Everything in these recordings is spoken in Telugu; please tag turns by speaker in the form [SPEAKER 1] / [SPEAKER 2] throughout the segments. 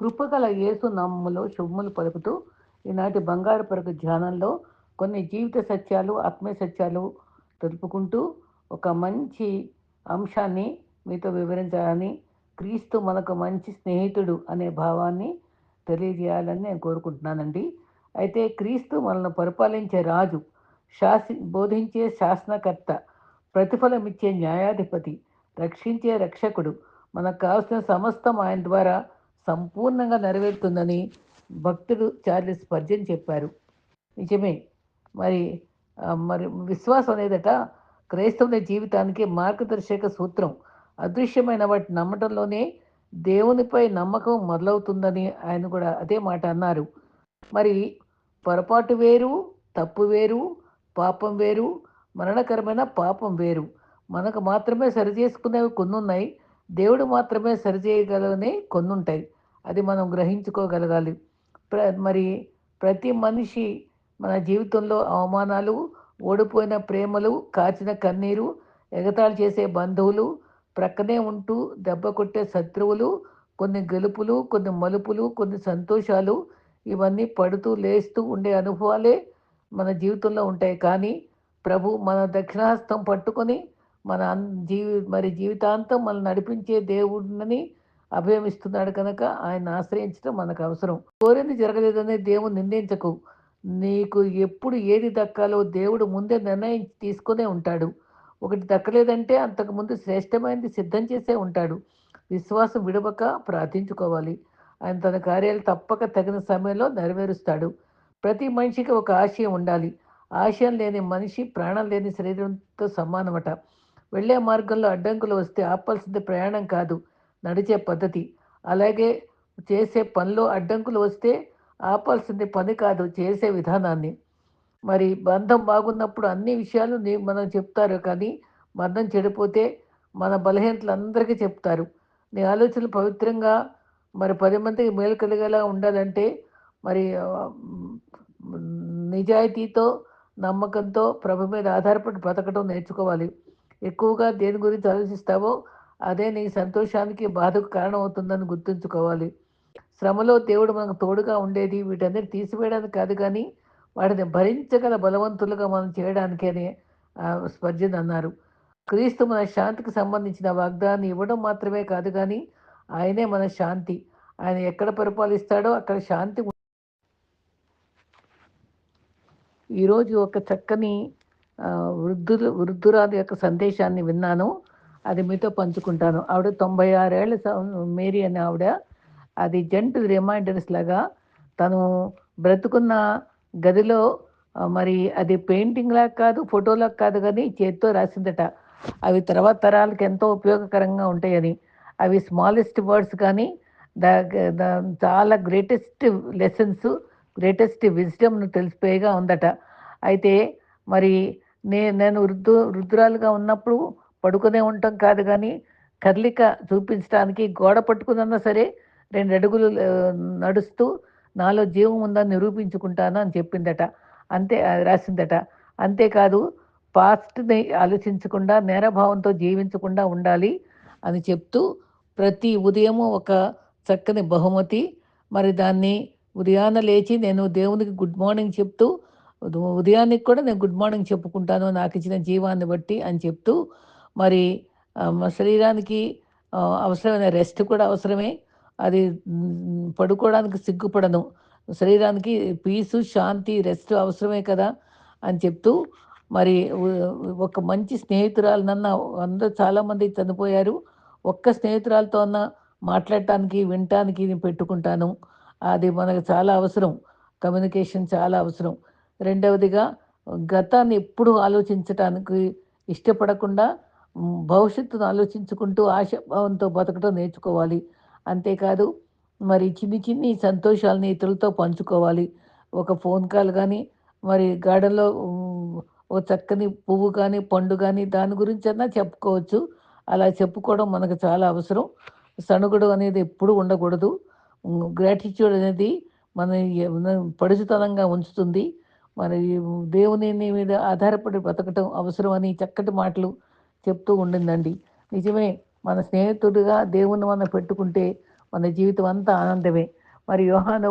[SPEAKER 1] కృపగల యేసు నామములో శుభములు పలుకుతూ ఈనాటి బంగారు పరుగు ధ్యానంలో కొన్ని జీవిత సత్యాలు ఆత్మీయ సత్యాలు తెలుపుకుంటూ ఒక మంచి అంశాన్ని మీతో వివరించాలని క్రీస్తు మనకు మంచి స్నేహితుడు అనే భావాన్ని తెలియజేయాలని నేను కోరుకుంటున్నానండి. అయితే క్రీస్తు మనల్ని పరిపాలించే రాజు శాసి బోధించే శాసనకర్త ప్రతిఫలం ఇచ్చే న్యాయాధిపతి రక్షించే రక్షకుడు మనకు కావాల్సిన సమస్తం ఆయన ద్వారా సంపూర్ణంగా నెరవేరుతుందని భక్తుడు చార్లెస్ పర్జన్ చెప్పారు. నిజమే. మరి మరి విశ్వాసం అనేదట క్రైస్తవుని జీవితానికి మార్గదర్శక సూత్రం. అదృశ్యమైన వాటి నమ్మటంలోనే దేవునిపై నమ్మకం మొదలవుతుందని ఆయన కూడా అదే మాట అన్నారు. మరి పొరపాటు వేరు తప్పు వేరు పాపం వేరు మరణకరమైన పాపం వేరు. మనకు మాత్రమే సరిచేసుకునేవి కొన్ని ఉన్నాయి దేవుడు మాత్రమే సరిచేయగలవని కొన్ని ఉంటాయి అది మనం గ్రహించుకోగలగాలి. ప్ర మరి ప్రతి మనిషి మన జీవితంలో అవమానాలు ఓడిపోయిన ప్రేమలు కాచిన కన్నీరు ఎగతాళి చేసే బంధువులు ప్రక్కనే ఉంటూ దెబ్బ కొట్టే శత్రువులు కొన్ని గెలుపులు కొన్ని మలుపులు కొన్ని సంతోషాలు ఇవన్నీ పడుతూ లేస్తూ ఉండే అనుభవాలే మన జీవితంలో ఉంటాయి. కానీ ప్రభు మన దక్షిణహస్తం పట్టుకొని మన జీవి మరి జీవితాంతం మనం నడిపించే దేవుడిని అభయమిస్తున్నాడు కనుక ఆయన ఆశ్రయించడం మనకు అవసరం. కోరింది జరగలేదని దేవుడు నిందించకు నీకు ఎప్పుడు ఏది దక్కాలో దేవుడు ముందే నిర్ణయం తీసుకునే ఉంటాడు. ఒకటి దక్కలేదంటే అంతకు ముందు శ్రేష్టమైనది సిద్ధం చేసే ఉంటాడు. విశ్వాసం విడవక ప్రార్థించుకోవాలి. ఆయన తన కార్యాలు తప్పక తగిన సమయంలో నెరవేరుస్తాడు. ప్రతి మనిషికి ఒక ఆశయం ఉండాలి. ఆశయం లేని మనిషి ప్రాణం లేని శరీరంతో సమానమట. వెళ్ళే మార్గంలో అడ్డంకులు వస్తే ఆపాల్సింది ప్రయాణం కాదు. నడిచే పద్ధతి. అలాగే చేసే పనిలో అడ్డంకులు వస్తే ఆపాల్సింది పని కాదు చేసే విధానాన్ని. మరి బంధం బాగున్నప్పుడు అన్ని విషయాలు నీ- మనం చెప్తారు కానీ బంధం చెడిపోతే మన బలహీనతలు అందరికీ చెప్తారు. నీ ఆలోచనలు పవిత్రంగా మరి పది మందికి మేలు కలిగేలా ఉండాలంటే మరి నిజాయితీతో నమ్మకంతో ప్రభు మీద ఆధారపడి బ్రతకడం నేర్చుకోవాలి. ఎక్కువగా దేని గురించి ఆలోచిస్తావో అదే నీ సంతోషానికి బాధకు కారణం అవుతుందని గుర్తుంచుకోవాలి. శ్రమలో దేవుడు మనకు తోడుగా ఉండేది వీటన్నిటి తీసివేయడానికి కాదు కానీ వాటిని భరించగల బలవంతులుగా మనం చేయడానికి అని స్పర్జన్ అన్నారు. క్రీస్తు మన శాంతికి సంబంధించిన వాగ్దాన్ని ఇవ్వడం మాత్రమే కాదు కానీ ఆయనే మన శాంతి. ఆయన ఎక్కడ పరిపాలిస్తాడో అక్కడ శాంతి ఈరోజు ఒక చక్కని వృద్ధులు వృద్ధురాలు యొక్క సందేశాన్ని విన్నాను. అది మీతో పంచుకుంటాను. ఆవిడ తొంభై ఆరేళ్ళ మేరీ అనే ఆవిడ. అది జంట్ రిమైండర్స్ లాగా. తను బ్రతుకున్న గదిలో మరి అది పెయింటింగ్ లాగా కాదు ఫోటోలాగా కాదు కానీ చేతితో రాసిందట. అవి తర్వాత తరాలకు ఎంతో ఉపయోగకరంగా ఉంటాయని. అవి స్మాలెస్ట్ వర్డ్స్ కానీ ద- చాలా గ్రేటెస్ట్ లెసన్స్ గ్రేటెస్ట్ విజ్డమ్ను తెలిసిపోయేగా ఉందట. అయితే మరి నే నేను వృద్ధు వృద్ధురాలుగా ఉన్నప్పుడు పడుకునే ఉండటం కాదు కానీ కదలిక చూపించడానికి గోడ పట్టుకున్నా సరే రెండు అడుగులు నడుస్తూ నాలో జీవం ఉందని నిరూపించుకుంటాను అని చెప్పిందట. అంతే రాసిందట. అంతేకాదు పాస్ట్ని ఆలోచించకుండా నేరభావంతో జీవించకుండా ఉండాలి అని చెప్తూ ప్రతి ఉదయము ఒక చక్కని బహుమతి. మరి దాన్ని ఉదయాన లేచి నేను దేవునికి గుడ్ మార్నింగ్ చెప్తూ ఉదయానికి కూడా నేను గుడ్ మార్నింగ్ చెప్పుకుంటాను నాకు ఇచ్చిన జీవాన్ని బట్టి అని చెప్తూ మరి శరీరానికి అవసరమైన రెస్ట్ కూడా అవసరమే. అది పడుకోవడానికి సిగ్గుపడను. శరీరానికి పీసు శాంతి రెస్ట్ అవసరమే కదా అని చెప్తూ మరి ఒక మంచి స్నేహితురాలనన్న అందరూ చాలామంది చనిపోయారు ఒక్క స్నేహితురాలతో అన్న మాట్లాడటానికి వినటానికి నేను పెట్టుకుంటాను. అది మనకు చాలా అవసరం. కమ్యూనికేషన్ చాలా అవసరం. రెండవదిగా గతాన్ని ఎప్పుడు ఆలోచించటానికి ఇష్టపడకుండా భవిష్యత్తును ఆలోచించుకుంటూ ఆశాభావంతో బతకడం నేర్చుకోవాలి. అంతేకాదు మరి చిన్ని చిన్ని సంతోషాలని ఇతరులతో పంచుకోవాలి. ఒక ఫోన్ కాల్ కానీ మరి గార్డెన్లో ఒక చక్కని పువ్వు కానీ పండు కానీ దాని గురించి అన్నా చెప్పుకోవచ్చు. అలా చెప్పుకోవడం మనకు చాలా అవసరం. సణుగుడు అనేది ఎప్పుడు ఉండకూడదు. గ్రాటిట్యూడ్ అనేది మన మన పడుచుతనంగా ఉంచుతుంది. మరి దేవుని మీద ఆధారపడి బ్రతకటం అవసరమని చక్కటి మాటలు చెప్తూ ఉండిందండి. నిజమే మన స్నేహితుడిగా దేవుని మనం పెట్టుకుంటే మన జీవితం అంతా ఆనందమే. మరి యోహాను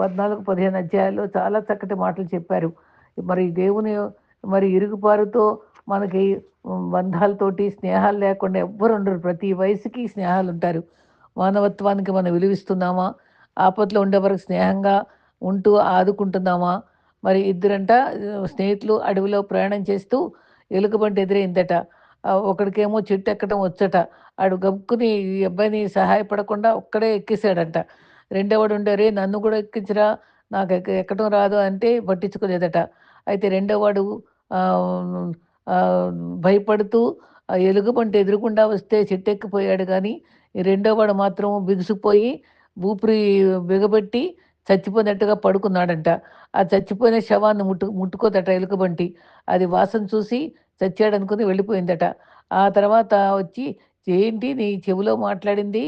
[SPEAKER 1] పద్నాలుగు పదిహేను అధ్యాయాల్లో చాలా చక్కటి మాటలు చెప్పారు. మరి దేవుని మరి ఇరుగుపారుతో మనకి బంధాలతోటి స్నేహాలు లేకుండా ఎవ్వరు ఉండరు. ప్రతి వయసుకి స్నేహాలు ఉంటారు. మానవత్వానికి మనం విలువిస్తున్నామా? ఆపత్లో ఉండేవరకు స్నేహంగా ఉంటూ ఆదుకుంటున్నామా? మరి ఇద్దరంట స్నేహితులు అడవిలో ప్రయాణం చేస్తూ ఎలుకబంటి ఎదురైందట. ఒకడికేమో చెట్టు ఎక్కడం వచ్చట. ఆడు గబుక్కుని ఈ అబ్బాయిని సహాయపడకుండా ఒక్కడే ఎక్కేసాడంట రెండోవాడు ఉండరే నన్ను కూడా ఎక్కించరా నాకు ఎక్కడం రాదు అంటే పట్టించుకోలేదట. అయితే రెండోవాడు భయపడుతూ ఎలుగుబంటి ఎదురుకుండా వస్తే చెట్టెక్కిపోయాడు కానీ రెండోవాడు మాత్రం బిగుసిపోయి ఊపిరి బిగబెట్టి చచ్చిపోయినట్టుగా పడుకున్నాడంట. ఆ చచ్చిపోయిన శవాన్ని ముట్టు ముట్టుకోదట ఎలుకబంటి అది వాసన చూసి చచ్చాడు అనుకుని వెళ్ళిపోయిందట. ఆ తర్వాత వచ్చి ఏంటి నీ చెవిలో మాట్లాడింది?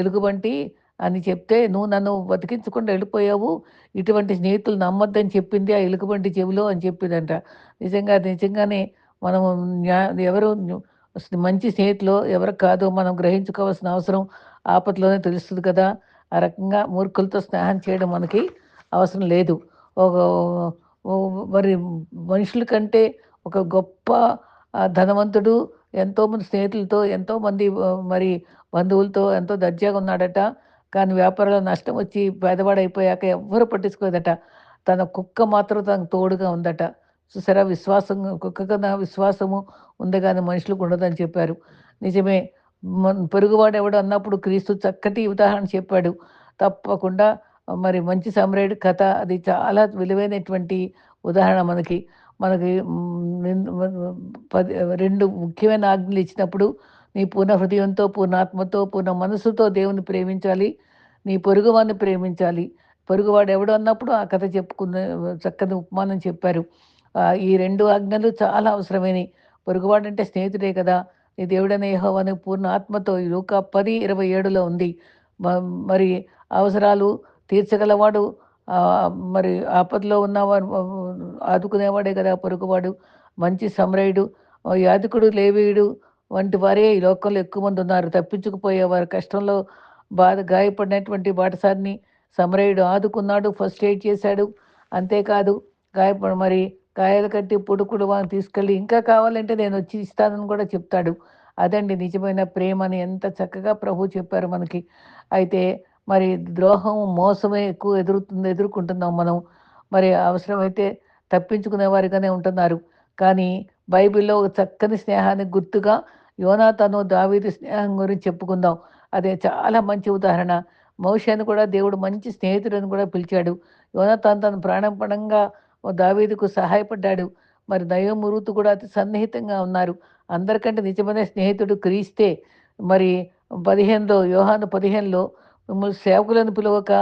[SPEAKER 1] ఎలుగుబంటి అని చెప్తే నువ్వు నన్ను బతికించకుండా వెళ్ళిపోయావు. ఇటువంటి స్నేహితులు నమ్మొద్దని చెప్పింది ఆ ఎలుగుబంటి చెవిలో అని చెప్పిందంట. నిజంగా నిజంగానే మనం ఎవరు మంచి స్నేహితులు ఎవరు కాదో మనం గ్రహించుకోవాల్సిన అవసరం ఆపత్లోనే తెలుస్తుంది కదా. ఆ రకంగా మూర్ఖులతో స్నేహం చేయడం మనకి అవసరం లేదు. ఒక మరి మనుషుల కంటే ఒక గొప్ప ధనవంతుడు ఎంతోమంది స్నేహితులతో ఎంతోమంది మరి బంధువులతో ఎంతో దర్జాగా ఉన్నాడట. కానీ వ్యాపారంలో నష్టం వచ్చి పేదవాడైపోయాక ఎవ్వరు పట్టించుకోదట తన కుక్క మాత్రం తనకు తోడుగా ఉందట. చూసారా? విశ్వాసం కుక్క కన్నా విశ్వాసము ఉంది కానీ మనుషులకు ఉండదని చెప్పారు. నిజమే పొరుగువాడు ఎవడు అన్నప్పుడు క్రీస్తు చక్కటి ఉదాహరణ చెప్పాడు. తప్పకుండా మరి మంచి సమరేడు కథ. అది చాలా విలువైనటువంటి ఉదాహరణ మనకి. మనకి పది రెండు ముఖ్యమైన ఆజ్ఞలు ఇచ్చినప్పుడు నీ పూర్ణ హృదయంతో పూర్ణాత్మతో పూర్ణ మనసుతో దేవుని ప్రేమించాలి. నీ పొరుగువాడిని ప్రేమించాలి. పొరుగువాడు ఎవడు అన్నప్పుడు ఆ కథ చెప్పుకున్న చక్కని ఉపమానం చెప్పారు. ఈ రెండు ఆజ్ఞలు చాలా అవసరమైనవి పొరుగువాడు అంటే స్నేహితుడే కదా. నీ దేవుడనే అని పూర్ణ ఆత్మతో ఈ లోక పది ఇరవై ఏడులో ఉంది. మరి అవసరాలు తీర్చగలవాడు మరి ఆపదలో ఉన్నవాడు ఆదుకునేవాడే కదా పొరుగువాడు మంచి సమరయుడు యాదకుడు లేవీయుడు వంటి వారే ఈ లోకంలో ఎక్కువ మంది ఉన్నారు. తప్పించుకుపోయేవారు కష్టంలో బాధ గాయపడినటువంటి బాటసారిని సమరయుడు ఆదుకున్నాడు ఫస్ట్ ఎయిడ్ చేశాడు. అంతేకాదు గాయపడి మరి గాయాలు కట్టి పుడుకుడు వాని తీసుకెళ్ళి ఇంకా కావాలంటే నేను వచ్చి ఇస్తానని కూడా చెప్తాడు. అదండి నిజమైన ప్రేమని ఎంత చక్కగా ప్రభు చెప్పారు మనకి. అయితే మరి ద్రోహం మోసమే ఎక్కువ ఎదురుతుంది ఎదుర్కొంటున్నాం మనం. మరి అవసరమైతే తప్పించుకునే వారిగానే ఉంటున్నారు. కానీ బైబిల్లో ఒక చక్కని స్నేహానికి గుర్తుగా యోనాతను దావీది స్నేహం గురించి చెప్పుకుందాం. అదే చాలా మంచి ఉదాహరణ. మౌషాన్ని కూడా దేవుడు మంచి స్నేహితుడని కూడా పిలిచాడు. యోనా తను ప్రాణం పణంగా దావీదుకు సహాయపడ్డాడు. మరి దయోమురుతు కూడా అతి సన్నిహితంగా ఉన్నారు. అందరికంటే నిజమైన స్నేహితుడు క్రీస్తే. మరి పదిహేనులో యోహాను పదిహేనులో మిమ్మల్ని సేవకులను పిలవక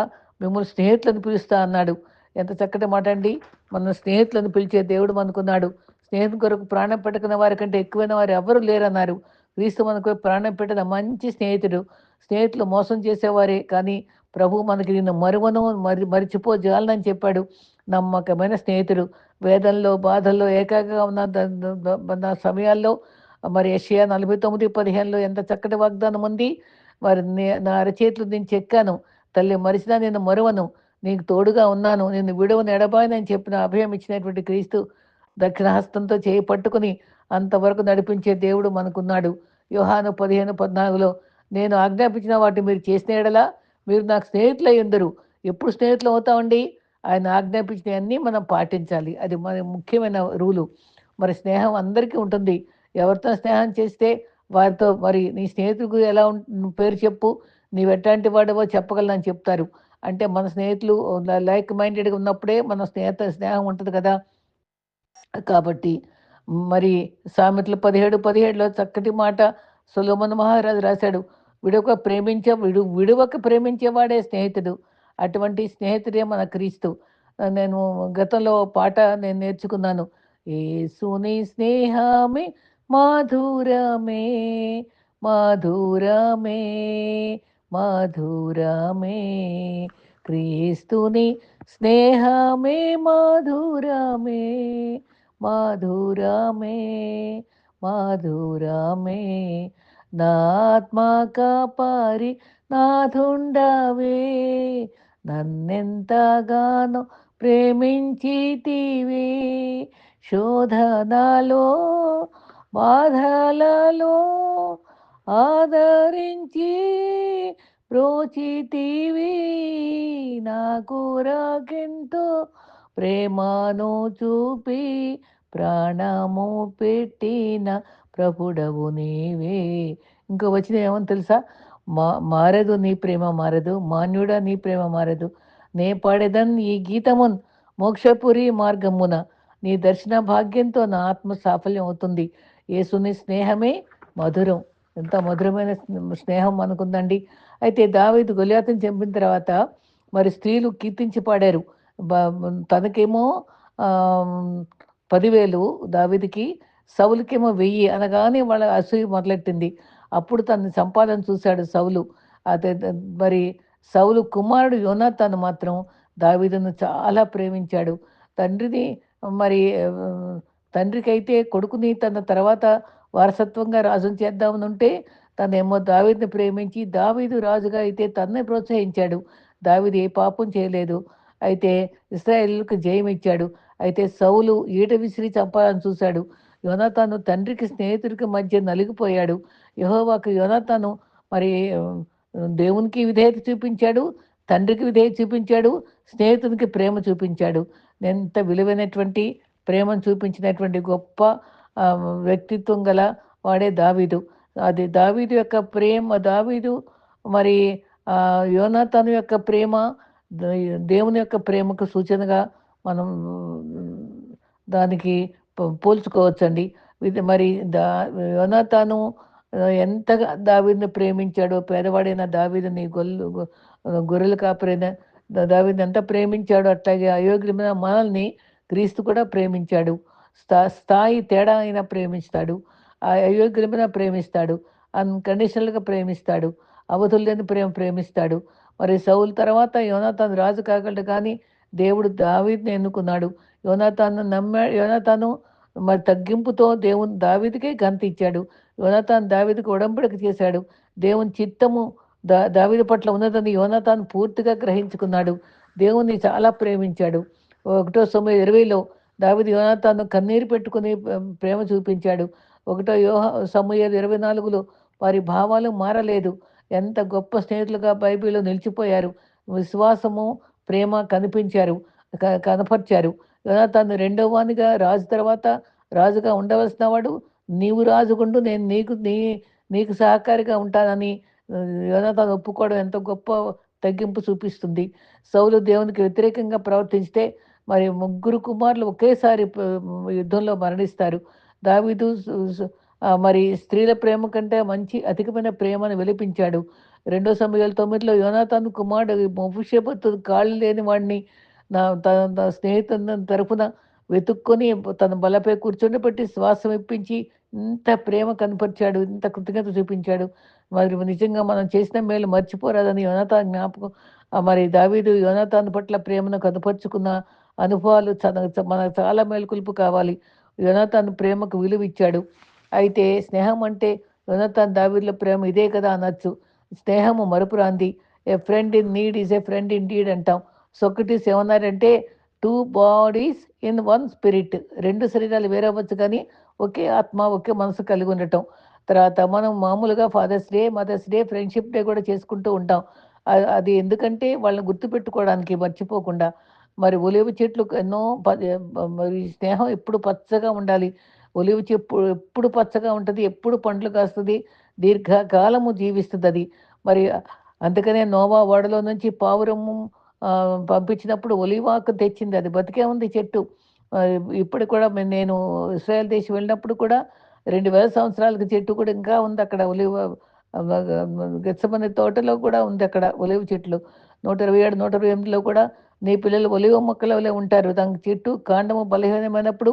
[SPEAKER 1] మిమ్మల్ని స్నేహితులను పిలుస్తా అన్నాడు. ఎంత చక్కటి మాట అండి. మన స్నేహితులను పిలిచే దేవుడు మనకున్నాడు. స్నేహితుల కొరకు ప్రాణం పెట్టుకున్న వారి కంటే ఎక్కువైన వారు ఎవరు లేరన్నారు. క్రీస్తు మనకు ప్రాణం పెట్టిన మంచి స్నేహితుడు. స్నేహితులు మోసం చేసేవారే కానీ ప్రభు మనకి నిన్ను మరువను మరి మరిచిపోజాలని చెప్పాడు. నమ్మకమైన స్నేహితుడు. వేదంలో బాధల్లో ఏకాగా ఉన్న సమయాల్లో మరి ఏషియా నలభై తొమ్మిది పదిహేనులో ఎంత చక్కటి వాగ్దానం ఉంది? మరి నా అరచేతులు నేను చెక్కాను. తల్లి మరిచినా నేను మరువను. నీకు తోడుగా ఉన్నాను. నేను విడవను ఎడబాయనని చెప్పిన అభయం ఇచ్చినటువంటి క్రీస్తు దక్షిణహస్తంతో చేయి పట్టుకుని అంతవరకు నడిపించే దేవుడు మనకున్నాడు. యోహాను పదిహేను పద్నాలుగులో నేను ఆజ్ఞాపించిన వాటి మీరు చేసిన ఎడలా? మీరు నాకు స్నేహితులై ఎందరు ఎప్పుడు స్నేహితులు అవుతామండి ఆయన ఆజ్ఞాపించినవన్నీ మనం పాటించాలి. అది మన ముఖ్యమైన రూలు. మరి స్నేహం అందరికీ ఉంటుంది. ఎవరితో స్నేహం చేస్తే వారితో మరి నీ స్నేహితుడికి ఎలా పేరు చెప్పు నీవు ఎట్లాంటి వాడవో చెప్పగలనని చెప్తారు. అంటే మన స్నేహితులు లైక్ మైండెడ్గా ఉన్నప్పుడే మన స్నేహిత స్నేహం ఉంటుంది కదా. కాబట్టి మరి సామెతలు పదిహేడు పదిహేడులో చక్కటి మాట సులోమన్ మహారాజు రాశాడు. విడవక ప్రేమించే విడు విడువక ప్రేమించేవాడే స్నేహితుడు. అటువంటి స్నేహితుడే మన క్రీస్తు. నేను గతంలో పాట నేను నేర్చుకున్నాను. ఏసుని స్నేహమే మాధురమే మాధురమే మాధురమే క్రీస్తుని స్నేహమే మాధురమే మాధురమే మాధురమే నా ఆత్మ కాపారి నాథుండవే నన్నెంతగానో ప్రేమించితివే శోధనలో బాధలలో ఆదరించి ప్రోచితివి నాకు రాకెంతో ప్రేమను చూపి ప్రాణము పెట్టిన ప్రభుడవు నీవే. ఇంకో వచ్చిన ఏమని తెలుసా? మా మారదు నీ ప్రేమ మారదు మాన్యుడా నీ ప్రేమ మారదు. నే పాడేదన్ ఈ గీతమున్ మోక్షపురి మార్గమున. నీ దర్శన భాగ్యంతో నా ఆత్మ సాఫల్యం అవుతుంది. యేసుని స్నేహమే మధురం. ఎంత మధురమైన స్నేహం అనుకుందండి అయితే దావీదు గొలియాతను చంపిన తర్వాత మరి స్త్రీలు కీర్తించి పాడారు. తనకేమో పదివేలు దావీదికి సౌలుకేమో వెయ్యి అనగానే వాళ్ళ అసూయ మొదలెట్టింది. అప్పుడు తన సంపాదన చూశాడు సౌలు. అదే మరి సౌలు కుమారుడు యోనాథాను మాత్రం దావీదును చాలా ప్రేమించాడు. తండ్రిని మరి తండ్రికైతే కొడుకుని తన తర్వాత వారసత్వంగా రాజును చేద్దామనుంటే తనేమో దావీదుని ప్రేమించి దావీదు రాజుగా అయితే తన్నే ప్రోత్సహించాడు. దావీదు ఏ పాపం చేయలేదు. అయితే ఇస్రాయేల్కు జయం ఇచ్చాడు. అయితే సౌలు ఈట విసిరి చంపాలని చూశాడు. యోనాతాను తండ్రికి స్నేహితుడికి మధ్య నలిగిపోయాడు. యహోవాకు యోనాతాను మరి దేవునికి విధేయత చూపించాడు తండ్రికి విధేయత చూపించాడు స్నేహితునికి ప్రేమ చూపించాడు. ఎంత విలువైనటువంటి ప్రేమను చూపించినటువంటి గొప్ప వ్యక్తిత్వం గల వాడే దావీదు. అది దావీదు యొక్క ప్రేమ దావీదు మరి యోనాతను యొక్క ప్రేమ దేవుని యొక్క ప్రేమకు సూచనగా మనం దానికి పోల్చుకోవచ్చండి. ఇది మరి దా యోనాతాను ఎంతగా దావీని ప్రేమించాడో పేదవాడైన దావీదని గొల్లు గొర్రెలు కాపరైన దావీని ఎంత ప్రేమించాడో అట్లాగే అయోగ్యమైన మనల్ని క్రీస్తు కూడా ప్రేమించాడు. స్థా స్థాయి తేడా అయినా ప్రేమిస్తాడు. ఆ అయోగ్యమైన ప్రేమిస్తాడు. అన్కండిషనల్గా ప్రేమిస్తాడు. అవధుల్లేని ప్రేమ ప్రేమిస్తాడు. మరి సౌల్ తర్వాత యోనాథాను రాజు కాగలడు కానీ దేవుడు దావీద్ని ఎన్నుకున్నాడు. యోనాథాను నమ్మా యోనాథాను మరి తగ్గింపుతో దేవుని దావిదికే గంత ఇచ్చాడు. యోనాథాన్ దావిదికి ఉడంబడిక చేశాడు. దేవుని చిత్తము దా దావీది పట్ల ఉన్నదని యోనాథాన్ పూర్తిగా గ్రహించుకున్నాడు. దేవుణ్ణి చాలా ప్రేమించాడు. ఒకటో సమయం ఇరవైలో దావిది యోనాతాను కన్నీరు పెట్టుకుని ప్రేమ చూపించాడు. ఒకటో యోహ సమయాలు ఇరవై నాలుగులో వారి భావాలు మారలేదు. ఎంత గొప్ప స్నేహితులుగా బైబిల్లో నిలిచిపోయారు. విశ్వాసము ప్రేమ కనిపించారు కనపరిచారు. యోనాతాను రెండో వానిగా రాజు తర్వాత రాజుగా ఉండవలసిన వాడు నీవు రాజుగుండు నేను నీకు నీ నీకు సహకారిగా ఉంటానని యోనాతాను ఒప్పుకోవడం ఎంత గొప్ప తగ్గింపు చూపిస్తుంది. సౌలు దేవునికి వ్యతిరేకంగా ప్రవర్తించితే మరి ముగ్గురు కుమారులు ఒకేసారి యుద్ధంలో మరణిస్తారు. దావిదు మరి స్త్రీల ప్రేమ కంటే మంచి అధికమైన ప్రేమను వెలిపించాడు. రెండో సమయాల తొమ్మిదిలో యోనాథాన్ కుమారుడు ముఫుషేపత్తు కాళ్ళు లేని వాడిని నా తన స్నేహితుని తరఫున వెతుక్కొని తన బలపై కూర్చొని పెట్టి శ్వాసం ఇప్పించి ఇంత ప్రేమ కనపరిచాడు ఇంత కృతజ్ఞత చూపించాడు. మరి నిజంగా మనం చేసిన మేలు మర్చిపోరాదని యోనతా జ్ఞాపకం మరి దావీదు యోనతాన్ పట్ల ప్రేమను కనపరుచుకున్న అనుభవాలు మనకు చాలా మేలుకొలుపు కావాలి. యోనతాన్ ప్రేమకు విలువ ఇచ్చాడు అయితే స్నేహం అంటే యోనతాన్ దావీదుల ప్రేమ ఇదే కదా అనొచ్చు. స్నేహము మరుపురాంది a friend in need is a friend in deed అంటాం సొక్రటీస్ ఏమన్నారంటే two bodies in one spirit. రెండు శరీరాలు వేరవచ్చు కానీ ఒకే ఆత్మ ఒకే మనసు కలిగి ఉండటం. తర్వాత మనం మామూలుగా Father's Day Mother's Day Friendship Day కూడా చేసుకుంటూ ఉంటాం. అది ఎందుకంటే వాళ్ళని గుర్తుపెట్టుకోవడానికి మర్చిపోకుండా. మరి ఒలివ చెట్లు ఎన్నో మరి స్నేహం ఎప్పుడు పచ్చగా ఉండాలి. ఒలివ చెప్పు ఎప్పుడు పచ్చగా ఉంటుంది ఎప్పుడు పండ్లు కాస్తుంది దీర్ఘకాలము జీవిస్తుంది అది మరి అందుకనే నోవా ఓడలో నుంచి పావురము పంపించినప్పుడు ఒలివాకు తెచ్చింది. అది బతికే ఉంది చెట్టు. ఇప్పుడు కూడా నేను ఇస్రాయల్ దేశం వెళ్ళినప్పుడు కూడా రెండు వేల సంవత్సరాలకు చెట్టు కూడా ఇంకా ఉంది అక్కడ. ఒలివ గెచ్చమని తోటలో కూడా ఉంది అక్కడ ఒలివ చెట్లు. నూట ఇరవై ఏడు నూట ఇరవై ఎనిమిదిలో కూడా నీ పిల్లలు ఒలివ మొక్కలవలే ఉంటారు. దానికి చెట్టు కాండము బలహీనమైనప్పుడు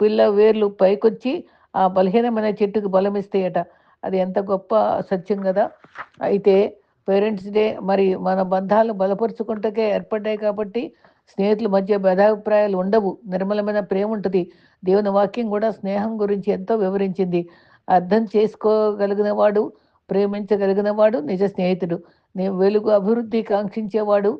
[SPEAKER 1] పిల్ల వేర్లు పైకొచ్చి ఆ బలహీనమైన చెట్టుకు బలం ఇస్తాయట అది ఎంత గొప్ప సత్యం కదా. అయితే పేరెంట్స్ డే మరి మన బంధాలు బలపరుచుకుంటకే ఏర్పడ్డాయి కాబట్టి స్నేహితుల మధ్య భేదాభిప్రాయాలు ఉండవు. నిర్మలమైన ప్రేమ ఉంటుంది. దేవుని వాక్యం కూడా స్నేహం గురించి ఎంతో వివరించింది. అర్థం చేసుకోగలిగిన వాడు ప్రేమించగలిగిన వాడు నిజ స్నేహితుడు. నేను వెలుగు అభివృద్ధి కాంక్షించేవాడు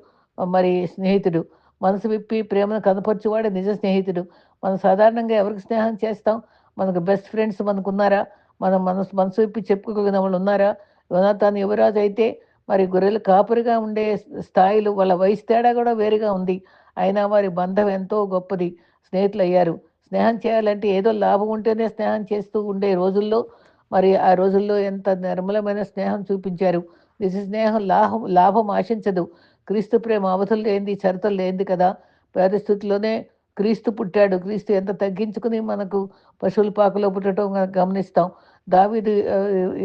[SPEAKER 1] మరి స్నేహితుడు. మనసు విప్పి ప్రేమను కనపరచువాడే నిజ స్నేహితుడు. మనం సాధారణంగా ఎవరికి స్నేహం చేస్తాం? మనకు బెస్ట్ ఫ్రెండ్స్ మనకు ఉన్నారా మనం మనసు మనసు విప్పి చెప్పుకోగలిగిన వాళ్ళు ఉన్నారా? యోనాథాన్ యువరాజు అయితే మరి గొర్రెలు కాపురిగా ఉండే స్థాయిలు వాళ్ళ వయసు తేడా కూడా వేరుగా ఉంది. అయినా వారి బంధం ఎంతో గొప్పది. స్నేహితులు అయ్యారు స్నేహం చేయాలంటే ఏదో లాభం ఉంటేనే స్నేహం చేస్తూ ఉండే రోజుల్లో మరి ఆ రోజుల్లో ఎంత నిర్మలమైన స్నేహం చూపించారు. నిజ స్నేహం లాభం లాభం ఆశించదు. క్రీస్తు ప్రేమ అవధులు లేనిది చరితలు లేనిది కదా. పరిస్థితుల్లోనే క్రీస్తు పుట్టాడు. క్రీస్తు ఎంత తగ్గించుకుని మనకు పశువుల పాకలో పుట్టడం గమనిస్తాం. దావిది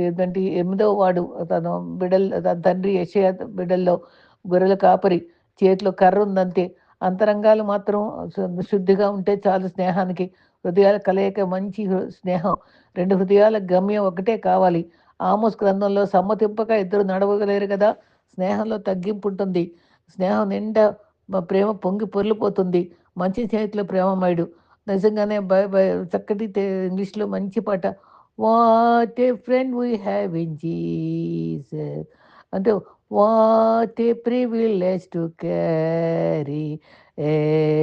[SPEAKER 1] ఏంటంటే ఎనిమిదవ వాడు తన బిడల్ తన తండ్రి యెషయా బిడల్లో గొర్రెల కాపరి చేతిలో కర్ర ఉందంతే. అంతరంగాలు మాత్రం శుద్ధిగా ఉంటే చాలు స్నేహానికి. హృదయాల కలయిక మంచి స్నేహం. రెండు హృదయాల గమ్యం ఒకటే కావాలి. ఆమోస్ గ్రంథంలో సమ్మతింపక ఇద్దరు నడవగలేరు కదా. స్నేహంలో తగ్గింపు ఉంటుంది స్నేహం నిండా ప్రేమ పొంగి పొర్లిపోతుంది. మంచి స్నేహితులు ప్రేమమయుడు. నిజంగానే బై బై చక్కటి ఇంగ్లీష్లో మంచి పాట. What a friend we have in Jesus. అంటే what a privilege to carry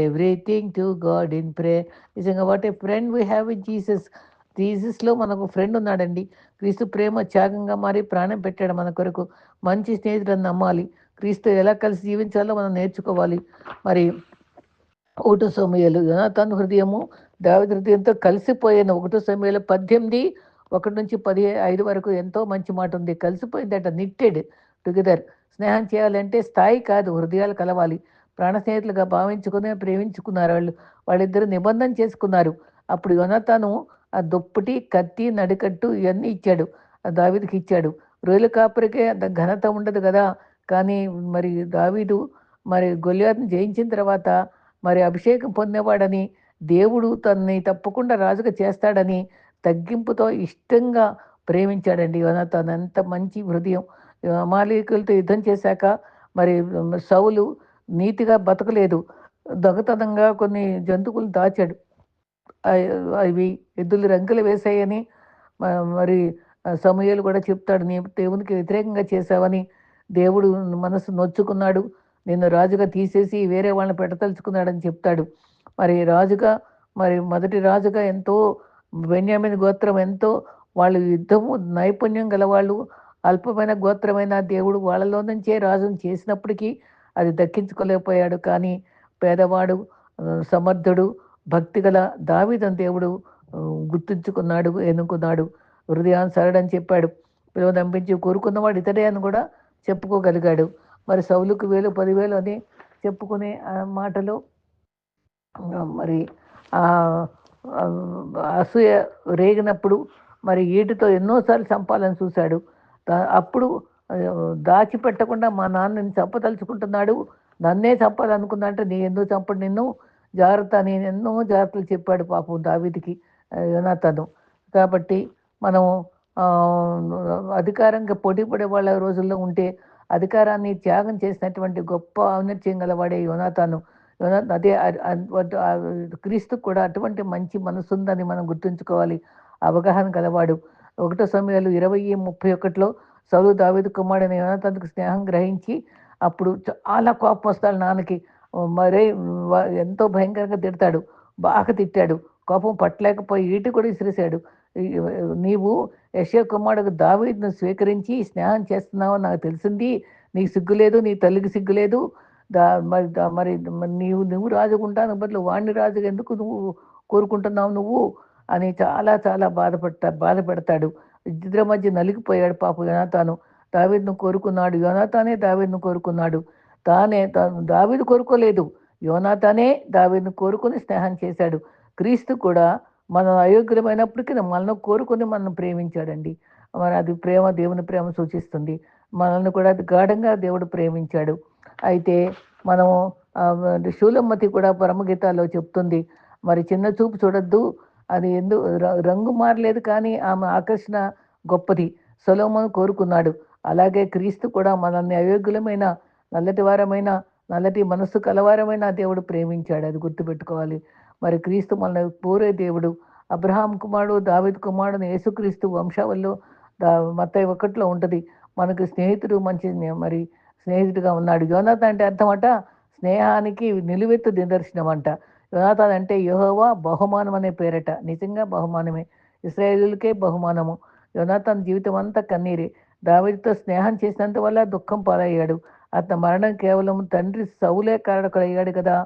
[SPEAKER 1] everything to God in prayer నిజంగా what a friend we have in Jesus. జీసస్లో మనకు ఫ్రెండ్ ఉన్నాడండి. క్రీస్తు ప్రేమ త్యాగంగా మారి ప్రాణం పెట్టాడు మన కొరకు. మంచి స్నేహితులను నమ్మాలి. క్రీస్తు ఎలా కలిసి జీవించాలో మనం నేర్చుకోవాలి. మరి ఒకటో సమయాలు తన హృదయము దావిద హృదయంతో కలిసిపోయాను ఒకటో సమయాలు పద్దెనిమిది ఒకటి నుంచి పది ఐదు వరకు ఎంతో మంచి మాట ఉంది. కలిసిపోయిందట నిట్టెడ్ టుగెదర్. స్నేహం చేయాలంటే స్థాయి కాదు హృదయాలు కలవాలి. ప్రాణ స్నేహితులుగా భావించుకుని ప్రేమించుకున్నారు వాళ్ళు. వాళ్ళిద్దరు నిబంధన చేసుకున్నారు. అప్పుడు యోనతాను ఆ దుప్పటి కత్తి నడికట్టు ఇవన్నీ ఇచ్చాడు. ఆ దావీదుకి ఇచ్చాడు. రొయ్యల కాపురికే అంత ఘనత ఉండదు కదా? కానీ మరి దావీదు మరి గొలియాత్ని జయించిన తర్వాత మరి అభిషేకం పొందేవాడని దేవుడు తనని తప్పకుండా రాజుగా చేస్తాడని తగ్గింపుతో ఇష్టంగా ప్రేమించాడండి యోనాథాన్ ఎంత మంచి హృదయం. అమాలీకులతో యుద్ధం చేశాక మరి సౌలు నీతిగా బతకలేదు. దొంగతనంగా కొన్ని జంతువులు దాచాడు. అవి- ఎద్దులు రంగులు వేసాయని మరి సమయాలు కూడా చెప్తాడు నీ దేవునికి వ్యతిరేకంగా చేశావని దేవుడు మనసు నొచ్చుకున్నాడు. నిన్ను రాజుగా తీసేసి వేరే వాళ్ళని పెట్టదలుచుకున్నాడని చెప్తాడు. మరి రాజుగా మరి మొదటి రాజుగా ఎంతో బెన్యామిన్ గోత్రం ఎంతో వాళ్ళు యుద్ధము నైపుణ్యం గలవాళ్ళు అల్పమైన గోత్రమైన దేవుడు వాళ్ళలో నుంచే రాజును చేసినప్పటికీ అది దక్కించుకోలేకపోయాడు. కానీ పేదవాడు సమర్థుడు భక్తిగల దావిదం దేవుడు గుర్తుంచుకున్నాడు ఎన్నుకున్నాడు హృదయానుసరుడని చెప్పాడు. పిలువ నంపించి కోరుకున్నవాడు ఇతడే అని కూడా చెప్పుకోగలిగాడు. మరి సౌలుకు వేలు పదివేలు అని చెప్పుకునే ఆ మాటలు మరి అసూయ రేగినప్పుడు మరి ఈటితో ఎన్నోసార్లు చంపాలని చూశాడు. అప్పుడు దాచిపెట్టకుండా మా నాన్న నిన్ను చంపదలుచుకుంటున్నాడు. నన్నే చంపాలనుకున్నా అంటే నీ ఎందుకు చంపడు నిన్ను? జాగ్రత్త నేను ఎన్నో జాగ్రత్తలు చెప్పాడు పాపం దావీదికి యోనాతను. కాబట్టి మనం అధికారంగా పోటీ పడే వాళ్ళ రోజుల్లో ఉంటే అధికారాన్ని త్యాగం చేసినటువంటి గొప్ప ఔన్నత్యం గలవాడే యోనాతాను. అదే అటు- క్రీస్తు కూడా అటువంటి మంచి మనసు ఉందని మనం గుర్తుంచుకోవాలి. అవగాహన గలవాడు. ఒకటో సమయాలు ఇరవై ముప్పై ఒకటిలో సౌలు దావేది కుమారుడైన యోనాతానికి స్నేహం గ్రహించి అప్పుడు చాలా కోపం వస్తాడు నాన్నకి. మరే ఎంతో భయంకరంగా తిడతాడు. బాగా తిట్టాడు. కోపం పట్టలేకపోయి ఈటి కూడా విసిరేశాడు. నీవు యశో కుమారుడు దావీదును స్వీకరించి స్నేహం చేస్తున్నావు నాకు తెలిసింది. నీకు సిగ్గు లేదు నీ తల్లికి సిగ్గు లేదు. దా మరి మరి నీవు నువ్వు రాజుకుంటాను బదులు వాణ్ణి రాజుగా ఎందుకు నువ్వు కోరుకుంటున్నావు నువ్వు? అని చాలా చాలా బాధపడతా బాధపడతాడు. ఇద్దరి మధ్య నలిగిపోయాడు పాప యోనాతాను. దావీదును కోరుకున్నాడు. యోనాతానే దావీదును కోరుకున్నాడు. తానే తాను దావీదు కోరుకోలేదు. యోనాతానే దావీదును కోరుకుని స్నేహం చేశాడు. క్రీస్తు కూడా మనం అయోగ్యమైనప్పటికీ మనల్ని కోరుకుని మనం ప్రేమించాడండి. మరి అది ప్రేమ దేవుని ప్రేమ సూచిస్తుంది. మనల్ని కూడా అది గాఢంగా దేవుడు ప్రేమించాడు. అయితే మనము శూలమ్మతి కూడా పరమగీతాల్లో చెప్తుంది. మరి చిన్న చూపు చూడొద్దు. అది ఎందు రంగు మారలేదు కానీ ఆమె ఆకర్షణ గొప్పది. సొలోమను కోరుకున్నాడు. అలాగే క్రీస్తు కూడా మనల్ని అయోగ్యులమైన నల్లటి వారమైన నల్లటి మనస్సు కలవారమైన దేవుడు ప్రేమించాడు. అది గుర్తుపెట్టుకోవాలి. మరి క్రీస్తు మన పూరే దేవుడు అబ్రహాం కుమారుడు దావిద్ కుమారుడు యేసుక్రీస్తు వంశావల్లో దా మత ఒకటిలో ఉంటుంది. మనకు స్నేహితుడు మంచి మరి స్నేహితుడిగా ఉన్నాడు. యోనాథన్ అంటే అర్థమట? స్నేహానికి నిలువెత్తు నిదర్శనం అంట యోనాథన్ అంటే యహోవా బహుమానం అనే పేరట. నిజంగా బహుమానమే. ఇస్రాయేలులకే బహుమానము. యోనాథన్ జీవితం అంతా కన్నీరే. దావీదుతో స్నేహం చేసినంత వల్ల దుఃఖం పాలయ్యాడు. అతని మరణం కేవలం తండ్రి సౌలే కారకుడయ్యాడు కదా.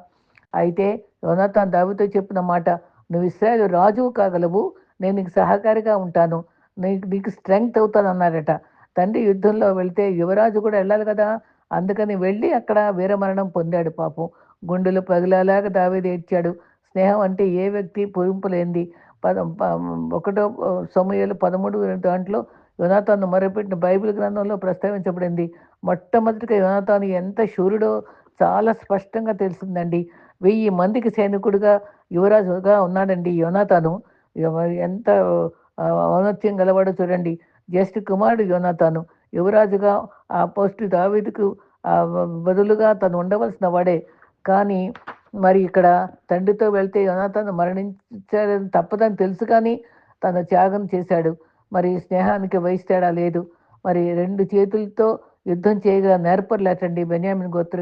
[SPEAKER 1] అయితే యోనాథాన్ దావితో చెప్పిన మాట నువ్వు ఇస్రాయేల్ రాజువు కాగలవు నేను నీకు సహకారిగా ఉంటాను నీకు నీకు స్ట్రెంగ్త్ అవుతాను అన్నాడట తండ్రి యుద్ధంలో వెళ్తే యువరాజు కూడా వెళ్ళాలి కదా. అందుకని వెళ్ళి అక్కడ వీరమరణం పొందాడు పాపం. గుండెలు పగిలేలాగా దావేది ఏడ్చాడు. స్నేహం అంటే ఏ వ్యక్తి పొయింపులేంది పద ఒకటో సమయాలు పదమూడు దాంట్లో యోనాతాను మొరపెట్టిన బైబిల్ గ్రంథంలో ప్రస్తావించబడింది. మొట్టమొదటిగా యోనాతాను ఎంత శూరుడో చాలా స్పష్టంగా తెలిసిందండి. వెయ్యి మందికి సైనికుడిగా యువరాజుగా ఉన్నాడండి యోనాతాను. ఎంత ఔన్నత్యం గలవాడో చూడండి. జ్యేష్ఠ కుమారుడు యోనాతాను. యువరాజుగా ఆ పోస్టు దావీదుకు బదులుగా తను ఉండవలసిన వాడే. కానీ మరి ఇక్కడ తండ్రితో వెళ్తే యోనాతాను మరణించాడని తప్పదని తెలుసు కానీ తను త్యాగం చేశాడు. మరి స్నేహానికి వయసు తేడా లేదు. మరి రెండు చేతులతో యుద్ధం చేయగల నేర్పర్లేటండి బెన్యామిన్ గోత్ర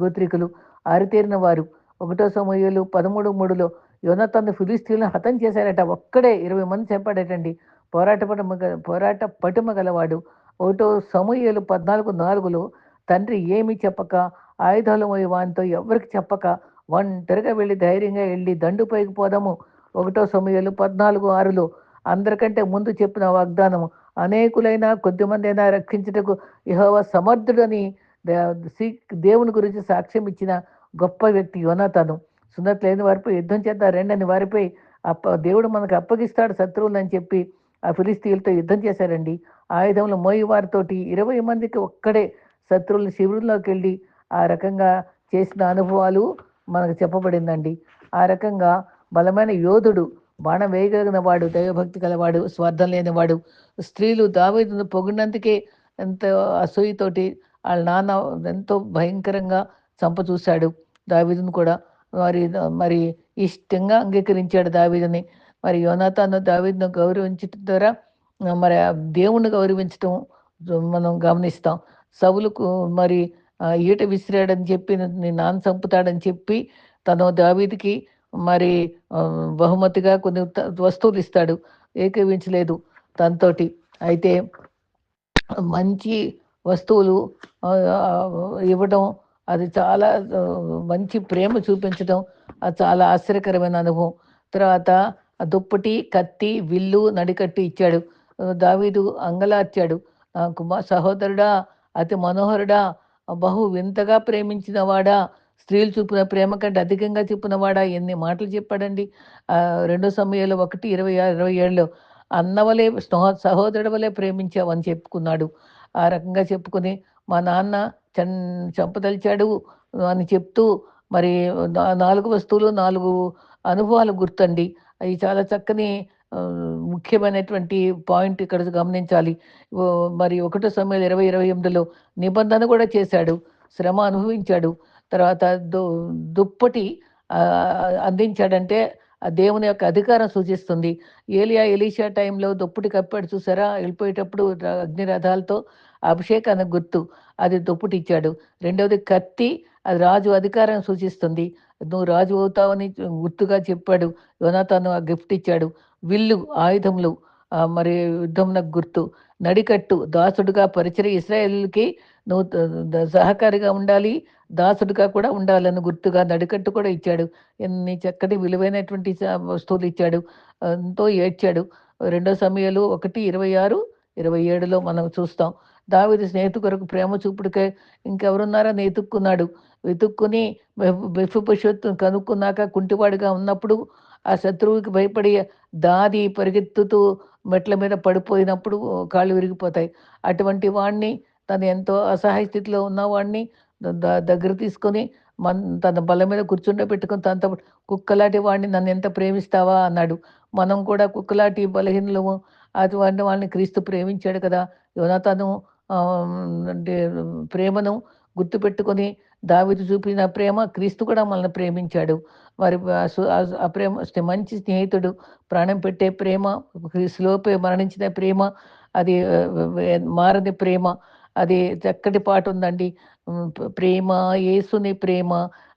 [SPEAKER 1] గోత్రికులు ఆరితేరిన వారు. ఒకటో సమయాలు పదమూడు మూడులో యోనతను ఫిలిస్తీన్లను హతం చేశారట. ఒక్కడే ఇరవై మంది చెప్పాడటండి పోరాట పటమ పోరాట పటిమ గలవాడు. ఒకటో సమూహలు పద్నాలుగు నాలుగులో తండ్రి ఏమీ చెప్పక ఆయుధాలు వానితో ఎవరికి చెప్పక ఒంటరిగా వెళ్ళి ధైర్యంగా వెళ్ళి దండుపైకి పోదాము. ఒకటో సమయాలు పద్నాలుగు ఆరులో అందరికంటే ముందు చెప్పిన వాగ్దానము అనేకులైన కొద్దిమంది అయినా రక్షించుటకు యహోవ సమర్థుడని శ్రీ- దేవుని గురించి సాక్ష్యం ఇచ్చిన గొప్ప వ్యక్తి యోనతను. సున్నత లేని వారిపై యుద్ధం చేద్దాం రెండని వారిపై అప్ప దేవుడు మనకు అప్పగిస్తాడు శత్రువులు అని చెప్పి ఆ ఫిలిస్తీన్లతో యుద్ధం చేశారండి. ఆయుధంలో మోయి వారితోటి ఇరవై మందికి ఒక్కడే శత్రువుల శిబిరంలోకి వెళ్ళి ఆ రకంగా చేసిన అనుభవాలు మనకు చెప్పబడిందండి. ఆ రకంగా బలమైన యోధుడు బాణం వేయగలిగిన వాడు దైవభక్తి గలవాడు స్వార్థం లేనివాడు స్త్రీలు దావేదును పొగిడినందుకే ఎంత అసూయతోటి వాళ్ళ నాన్న ఎంతో భయంకరంగా చంప చూశాడు దావీదును కూడా. మరి మరి ఇష్టంగా అంగీకరించాడు దావీదుని. మరి యోనాథాను దావీదును గౌరవించడం ద్వారా మరి ఆ దేవుణ్ణి గౌరవించడం మనం గమనిస్తాం. సవులకు మరి ఈట విసిరాడని చెప్పి నీ నాన్న చంపుతాడని చెప్పి తను దావీదికి మరి బహుమతిగా కొన్ని వస్తువులు ఇస్తాడు. ఏకీవించలేదు తనతోటి. అయితే మంచి వస్తువులు ఇవ్వడం అది చాలా మంచి ప్రేమ చూపించడం అది చాలా ఆశ్చర్యకరమైన అనుభవం. తర్వాత దుప్పటి కత్తి విల్లు నడికట్టి ఇచ్చాడు. దావీదు అంగలార్చాడు. కుమార్ సహోదరుడా అతి మనోహరుడా బహు వింతగా ప్రేమించిన వాడా స్త్రీలు చూపిన ప్రేమ కంటే అధికంగా చెప్పిన వాడా? ఎన్ని మాటలు చెప్పాడండి. రెండో సమయంలో ఒకటి ఇరవై ఆరు ఇరవై ఏడులో అన్నవలే సహోదరుడు వలె ప్రేమించావని చెప్పుకున్నాడు. ఆ రకంగా చెప్పుకుని మా నాన్న చన్ చంపదలిచాడు అని చెప్తూ మరి నా- నాలుగు వస్తువులు నాలుగు అనుభవాలు గుర్తండి. అవి చాలా చక్కని ముఖ్యమైనటువంటి పాయింట్ ఇక్కడ గమనించాలి. మరి ఒకటో సమయంలో ఇరవై ఇరవై ఎనిమిదిలో నిబంధన కూడా చేశాడు. శ్రమ అనుభవించాడు. తర్వాత దు దుప్పటి అందించాడంటే ఆ దేవుని యొక్క అధికారం సూచిస్తుంది. ఏలియా ఎలీషా టైంలో దుప్పటి కప్పాడు చూసారా? వెళ్ళిపోయేటప్పుడు అగ్నిరథాలతో అగ్ని రథాలతో అభిషేకానికి గుర్తు అది దుప్పటి ఇచ్చాడు. రెండవది కత్తి అది రాజు అధికారం సూచిస్తుంది. నువ్వు రాజు అవుతావని గుర్తుగా చెప్పాడు. యోనాతాను ఆ గిఫ్ట్ ఇచ్చాడు. విల్లు ఆయుధములు మరి యుద్ధంనకు గుర్తు. నడికట్టు దాసుడుగా పరిచయ ఇస్రాయేల్కి నువ్వు సహకారిగా ఉండాలి. దాసుడుగా కూడా ఉండాలని గుర్తుగా నడికట్టు కూడా ఇచ్చాడు. ఎన్ని చక్కటి విలువైనటువంటి వస్తువులు ఇచ్చాడు. ఎంతో ఏడ్చాడు. రెండో సమయాలు ఒకటి ఇరవై ఆరు ఇరవై ఏడులో మనం చూస్తాం. దావిది స్నేహితు కొరకు ప్రేమ చూపుడికే ఇంకెవరున్నారని వెతుక్కున్నాడు. వెతుక్కుని బెఫుపషత్తు కనుక్కున్నాక కుంటివాడిగా ఉన్నప్పుడు ఆ శత్రువుకి భయపడి దాది పరిగెత్తుతూ మెట్ల మీద పడిపోయినప్పుడు కాళ్ళు విరిగిపోతాయి. అటువంటి వాడిని తను ఎంతో అసహాయ స్థితిలో ఉన్నవాడిని దగ్గర తీసుకొని మన తన బల మీద కూర్చుండబెట్టుకొని తనతో కుక్కలాంటి వాడిని నన్ను ఎంత ప్రేమిస్తావా అన్నాడు. మనం కూడా కుక్కలాంటి బలహీనలము అటువంటి వాళ్ళని క్రీస్తు ప్రేమించాడు కదా. యువనతను ప్రేమను గుర్తుపెట్టుకొని దావిది చూపిన ప్రేమ క్రీస్తు కూడా మనల్ని ప్రేమించాడు. వారి ఆ ప్రేమ మంచి స్నేహితుడు ప్రాణం పెట్టే ప్రేమ క్రీస్తులోపే మరణించిన ప్రేమ అది మారని ప్రేమ అది చక్కటి పాట ఉందండి ప్రేమ ఏసుని ప్రేమ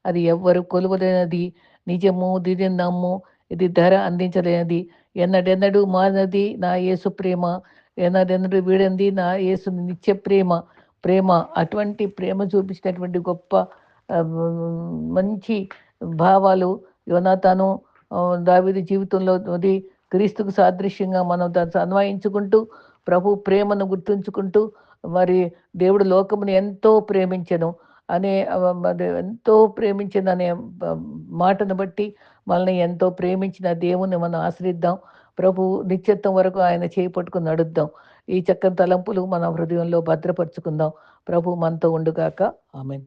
[SPEAKER 1] అది ఎవ్వరు కొలువలేనది. నిజము దిది నమ్ము ఇది ధర అందించలేనది. ఎన్నడెన్నడూ మానది నా యేసు ప్రేమ ఎన్నడెన్నడూ వీడంది నా యేసు నిత్య ప్రేమ. ప్రేమ అటువంటి ప్రేమ చూపించినటువంటి గొప్ప మంచి భావాలు యోనాతాను దావిది జీవితంలో అది క్రీస్తుకు సాదృశ్యంగా మనం దాన్ని అన్వయించుకుంటూ ప్రభు ప్రేమను గుర్తుంచుకుంటూ మరి దేవుడు లోకమును ఎంతో ప్రేమించను అనే ఎంతో ప్రేమించిన అనే మాటను బట్టి మనల్ని ఎంతో ప్రేమించిన దేవుని మనం ఆశ్రయిద్దాం. ప్రభు నిత్యత్వం వరకు ఆయన చేపట్టుకుని నడుద్దాం. ఈ చక్కని తలంపులు మన హృదయంలో భద్రపరుచుకుందాం. ప్రభు మనతో ఉండుగాక. ఆమెన్.